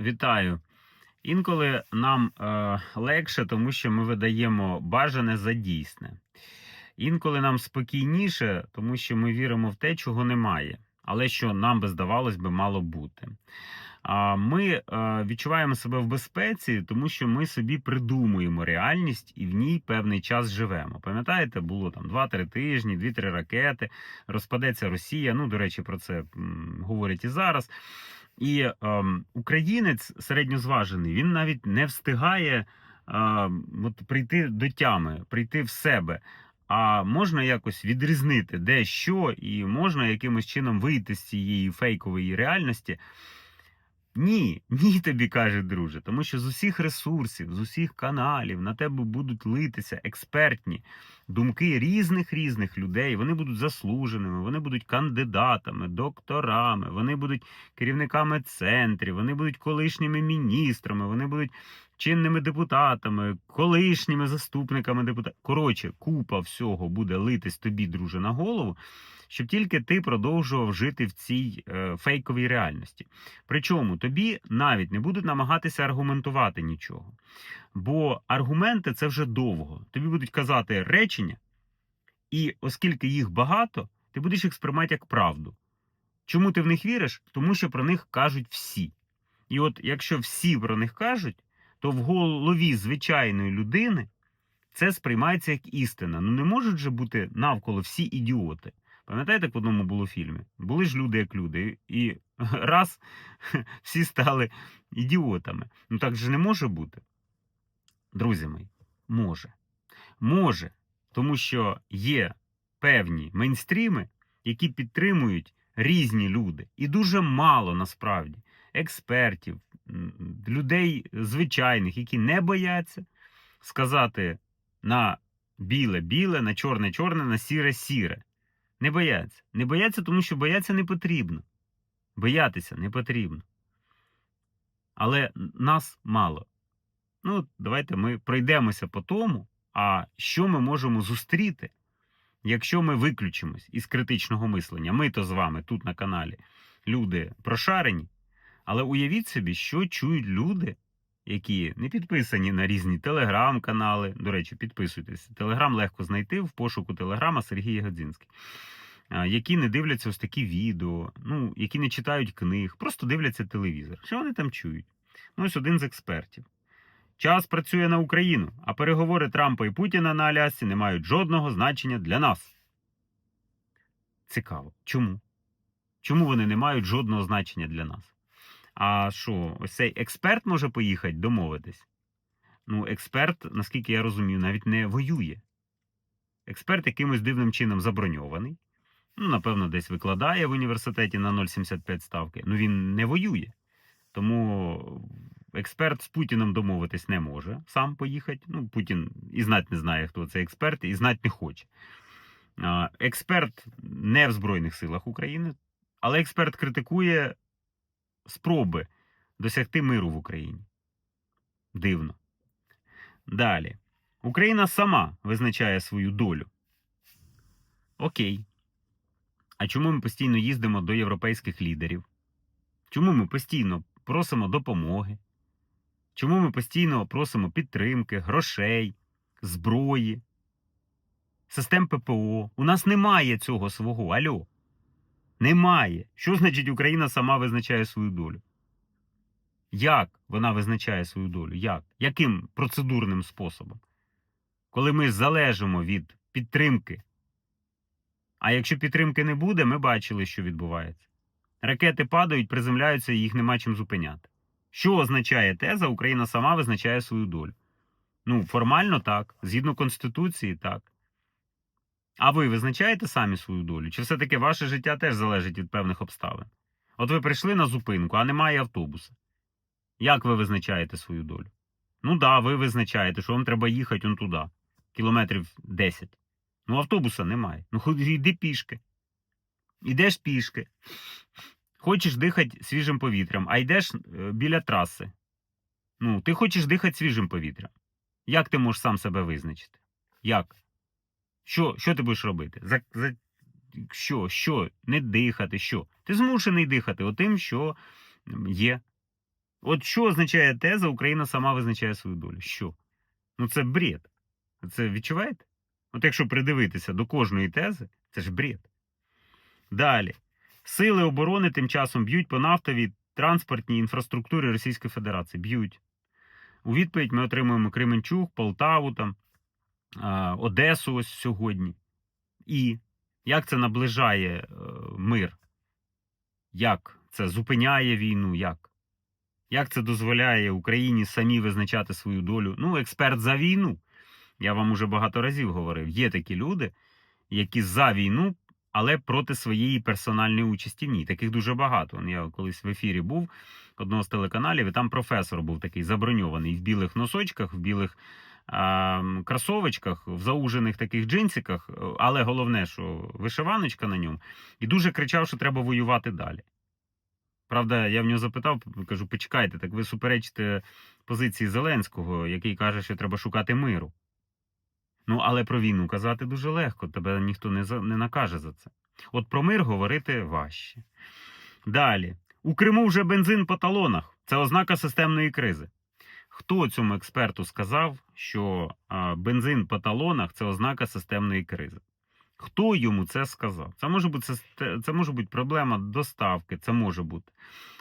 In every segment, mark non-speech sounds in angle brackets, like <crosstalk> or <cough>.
Вітаю. Інколи нам е, легше, тому що ми видаємо бажане за дійсне. Інколи нам спокійніше, тому що ми віримо в те, чого немає, але що нам би здавалось би мало бути. А ми е, відчуваємо себе в безпеці, тому що ми собі придумуємо реальність і в ній певний час живемо. Пам'ятаєте, було там 2-3 тижні, 2-3 ракети, розпадеться Росія. Ну, до речі, про це говорять і зараз. І ем, українець середньозважений, він навіть не встигає ем, от прийти до тями, прийти в себе. А можна якось відрізнити де що, і можна якимось чином вийти з цієї фейкової реальності. Ні, <laughs> ні, тобі каже, друже, тому що з усіх ресурсів, з усіх каналів на тебе будуть литися експертні думки різних різних людей. Вони будуть заслуженими, вони будуть кандидатами, докторами, вони будуть керівниками центрів, вони будуть колишніми міністрами, вони будуть чинними депутатами, колишніми заступниками депутатів. Коротше, купа всього буде литись тобі, друже, на голову, щоб тільки ти продовжував жити в цій е, фейковій реальності. Причому тобі навіть не будуть намагатися аргументувати нічого. Бо аргументи це вже довго. Тобі будуть казати речення, і оскільки їх багато, ти будеш їх сприймати як правду. Чому ти в них віриш? Тому що про них кажуть всі. І от якщо всі про них кажуть, то в голові звичайної людини це сприймається як істина. Ну не можуть же бути навколо всі ідіоти. Пам'ятаєте, як в одному було фільмі? Були ж люди як люди, і <laughs> раз <laughs> всі стали ідіотами. Ну так же не може бути. Друзі мої, може. Може, тому що є певні мейнстріми, які підтримують різні люди, і дуже мало насправді експертів, людей звичайних, які не бояться сказати на біле-біле, на чорне-чорне, на сіре-сіре. Не бояться. Не бояться, тому що бояться не потрібно. Боятися не потрібно. Але нас мало. Ну, давайте ми пройдемося по тому, а що ми можемо зустріти, якщо ми виключимось із критичного мислення. Ми то з вами тут на каналі люди прошарені. Але уявіть собі, що чують люди, які не підписані на різні телеграм-канали. До речі, підписуйтесь. Телеграм легко знайти в пошуку телеграма Сергій Годзінський. Які не дивляться ось такі відео, ну, які не читають книг, просто дивляться телевізор. Що вони там чують? Ну, ось один з експертів. Час працює на Україну, а переговори Трампа і Путіна на Алясці не мають жодного значення для нас. Цікаво. Чому? Чому вони не мають жодного значення для нас? А що, ось цей експерт може поїхати домовитись? Ну, експерт, наскільки я розумію, навіть не воює. Експерт якимось дивним чином заброньований. Ну, напевно, десь викладає в університеті на 0,75 ставки. Ну він не воює. Тому експерт з Путіним домовитись не може сам поїхати. Ну, Путін і знать не знає, хто це експерт, і знать не хоче. Експерт не в Збройних силах України, але експерт критикує спроби досягти миру в Україні. Дивно. Далі. Україна сама визначає свою долю. Окей. А чому ми постійно їздимо до європейських лідерів? Чому ми постійно просимо допомоги? Чому ми постійно просимо підтримки, грошей, зброї, систем ППО? У нас немає цього свого. Альо. Немає. Що значить Україна сама визначає свою долю? Як вона визначає свою долю? Як? Яким процедурним способом? Коли ми залежимо від підтримки. А якщо підтримки не буде, ми бачили, що відбувається. Ракети падають, приземляються і їх нема чим зупиняти. Що означає теза, Україна сама визначає свою долю? Ну, формально так, згідно Конституції, так. А ви визначаєте самі свою долю? Чи все-таки ваше життя теж залежить від певних обставин? От ви прийшли на зупинку, а немає автобуса. Як ви визначаєте свою долю? Ну да, ви визначаєте, що вам треба їхати он туди, кілометрів 10. Ну, автобуса немає. Ну, хоч йди пішки. Ідеш пішки. Хочеш дихати свіжим повітрям, а йдеш е, біля траси. Ну, ти хочеш дихати свіжим повітрям. Як ти можеш сам себе визначити? Як? Що, що ти будеш робити? За, за, що, що? Не дихати, що? Ти змушений дихати отим, що є. От що означає теза Україна сама визначає свою долю? Що? Ну це бред. Це відчуваєте? От якщо придивитися до кожної тези, це ж бред. Далі. Сили оборони тим часом б'ють по нафтовій транспортній інфраструктурі Російської Федерації. Б'ють. У відповідь ми отримуємо Кременчук, Полтаву, там, Одесу ось сьогодні. І як це наближає е, мир? Як це зупиняє війну? Як? Як це дозволяє Україні самі визначати свою долю? Ну, експерт за війну. Я вам уже багато разів говорив. Є такі люди, які за війну, але проти своєї персональної участі в ній. Таких дуже багато. Я колись в ефірі був одного з телеканалів, і там професор був такий заброньований в білих носочках, в білих кросовочках, в заужених таких джинсиках, е, але головне, що вишиваночка на ньому, і дуже кричав, що треба воювати далі. Правда, я в нього запитав, кажу, почекайте, так ви суперечите позиції Зеленського, який каже, що треба шукати миру. Ну, але про війну казати дуже легко, тебе ніхто не, за, не накаже за це. От про мир говорити важче. Далі. У Криму вже бензин по талонах. Це ознака системної кризи. Хто цьому експерту сказав, що бензин по талонах це ознака системної кризи? Хто йому це сказав? Це може бути це може бути проблема доставки, це може бути.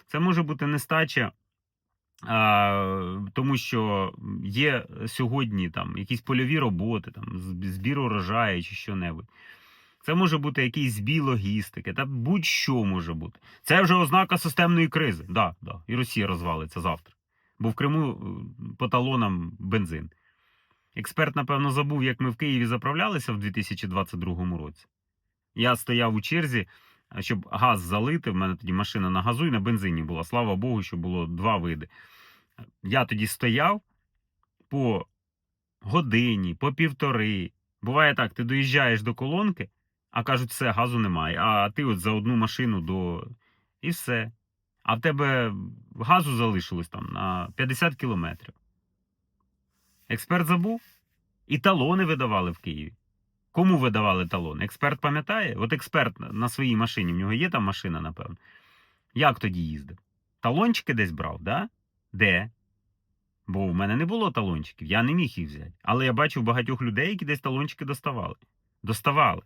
Це може бути нестача, а, тому що є сьогодні там якісь польові роботи, там збір урожаю чи що-небудь. Це може бути якийсь збій логістики, та будь-що може бути. Це вже ознака системної кризи. Да, да. І Росія розвалиться завтра. Бо в Криму е, по талонам бензин. Експерт, напевно, забув, як ми в Києві заправлялися в 2022 році. Я стояв у черзі, щоб газ залити. В мене тоді машина на газу і на бензині була. Слава Богу, що було два види. Я тоді стояв по годині, по півтори. Буває так, ти доїжджаєш до колонки, а кажуть, все, газу немає. А ти от за одну машину до. І все. А в тебе газу залишилось там на 50 кілометрів. Експерт забув? І талони видавали в Києві. Кому видавали талони? Експерт пам'ятає? От експерт на- своїй машині, в нього є там машина, напевно. Як тоді їздив? Талончики десь брав, да? Де? Бо в мене не було талончиків, я не міг їх взяти. Але я бачив багатьох людей, які десь талончики доставали. Доставали.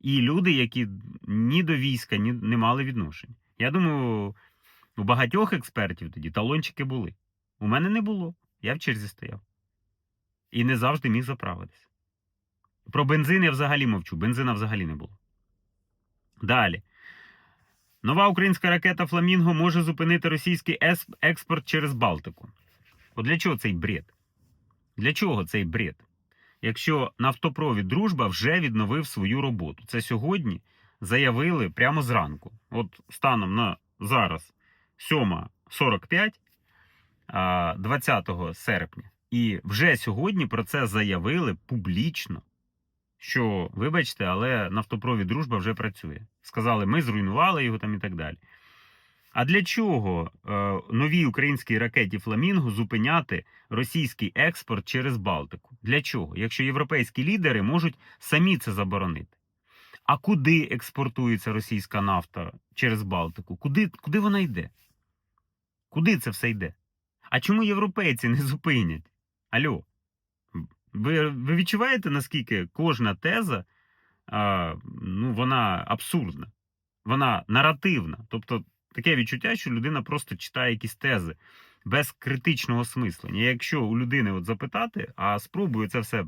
І люди, які ні до війська, ні не мали відношення. Я думаю, у багатьох експертів тоді талончики були. У мене не було. Я в черзі стояв. І не завжди міг заправитися. Про бензин я взагалі мовчу. Бензина взагалі не було. Далі. Нова українська ракета Фламінго може зупинити російський експорт через Балтику. От для чого цей бред? Для чого цей бред? Якщо нафтопровід Дружба вже відновив свою роботу. Це сьогодні заявили прямо зранку. От станом на зараз 7.45, а, 20 серпня. І вже сьогодні про це заявили публічно. Що, вибачте, але нафтопровід Дружба вже працює. Сказали, ми зруйнували його там і так далі. А для чого е, новій українській ракеті Фламінго зупиняти російський експорт через Балтику? Для чого? Якщо європейські лідери можуть самі це заборонити. А куди експортується російська нафта через Балтику? Куди, куди вона йде? Куди це все йде? А чому європейці не зупинять? Алло, ви, ви відчуваєте, наскільки кожна теза а, ну, вона абсурдна, вона наративна. Тобто таке відчуття, що людина просто читає якісь тези без критичного смислення. Якщо у людини от запитати, а спробує це все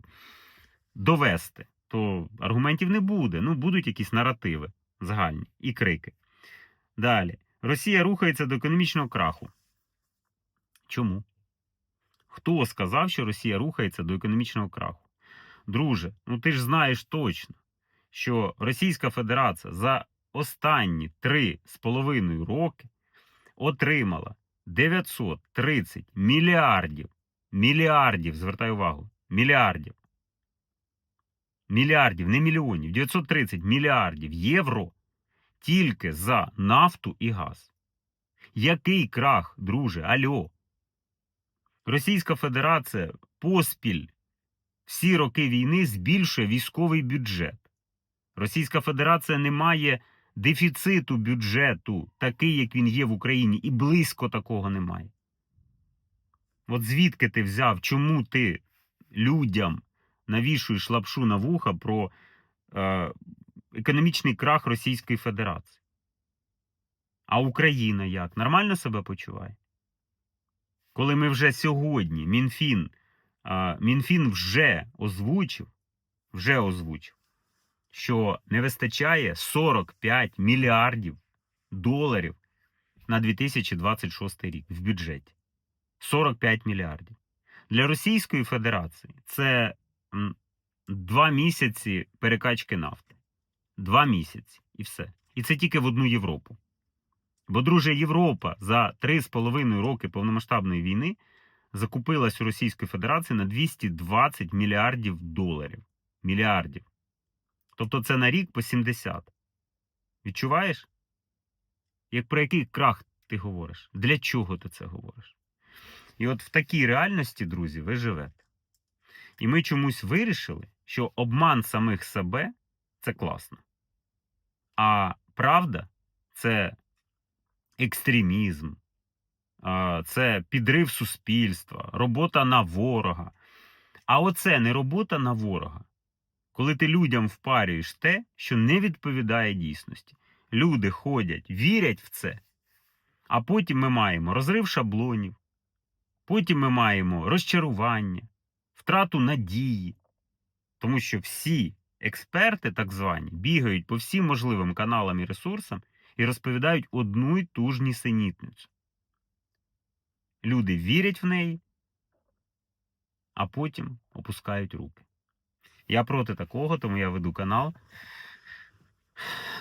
довести, то аргументів не буде. Ну, будуть якісь наративи загальні і крики. Далі. Росія рухається до економічного краху. Чому? Хто сказав, що Росія рухається до економічного краху? Друже, ну ти ж знаєш точно, що Російська Федерація за останні три з половиною роки отримала 930 мільярдів, мільярдів, звертаю увагу, мільярдів, мільярдів, не мільйонів, 930 мільярдів євро тільки за нафту і газ. Який крах, друже? Альо? Російська Федерація поспіль всі роки війни збільшує військовий бюджет. Російська Федерація не має дефіциту бюджету, такий, як він є в Україні, і близько такого немає. От звідки ти взяв, чому ти людям навішуєш лапшу на вуха про е, економічний крах Російської Федерації? А Україна як? Нормально себе почуває? Коли ми вже сьогодні, Мінфін, Мінфін вже озвучив, вже озвучив, що не вистачає 45 мільярдів доларів на 2026 рік в бюджеті. 45 мільярдів. Для Російської Федерації це два місяці перекачки нафти. Два місяці і все. І це тільки в одну Європу. Бо, друже, Європа за 3,5 роки повномасштабної війни закупилась у Російської Федерації на 220 мільярдів доларів. Мільярдів. Тобто це на рік по 70. Відчуваєш? Як про який крах ти говориш? Для чого ти це говориш? І от в такій реальності, друзі, ви живете. І ми чомусь вирішили, що обман самих себе це класно. А правда це екстремізм, це підрив суспільства, робота на ворога. А оце не робота на ворога. Коли ти людям впарюєш те, що не відповідає дійсності. Люди ходять, вірять в це. А потім ми маємо розрив шаблонів, потім ми маємо розчарування, втрату надії. Тому що всі експерти, так звані, бігають по всім можливим каналам і ресурсам і розповідають одну й ту ж нісенітницю. Люди вірять в неї, а потім опускають руки. Я проти такого, тому я веду канал.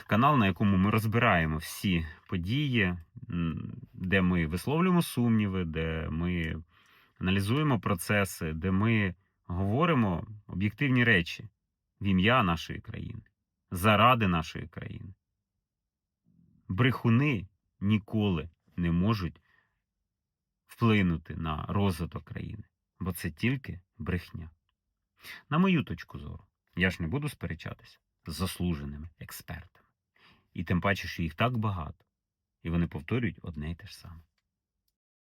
Канал, на якому ми розбираємо всі події, де ми висловлюємо сумніви, де ми аналізуємо процеси, де ми говоримо об'єктивні речі в ім'я нашої країни, заради нашої країни. Брехуни ніколи не можуть вплинути на розвиток країни, бо це тільки брехня. На мою точку зору, я ж не буду сперечатися з заслуженими експертами. І тим паче, що їх так багато, і вони повторюють одне й те ж саме.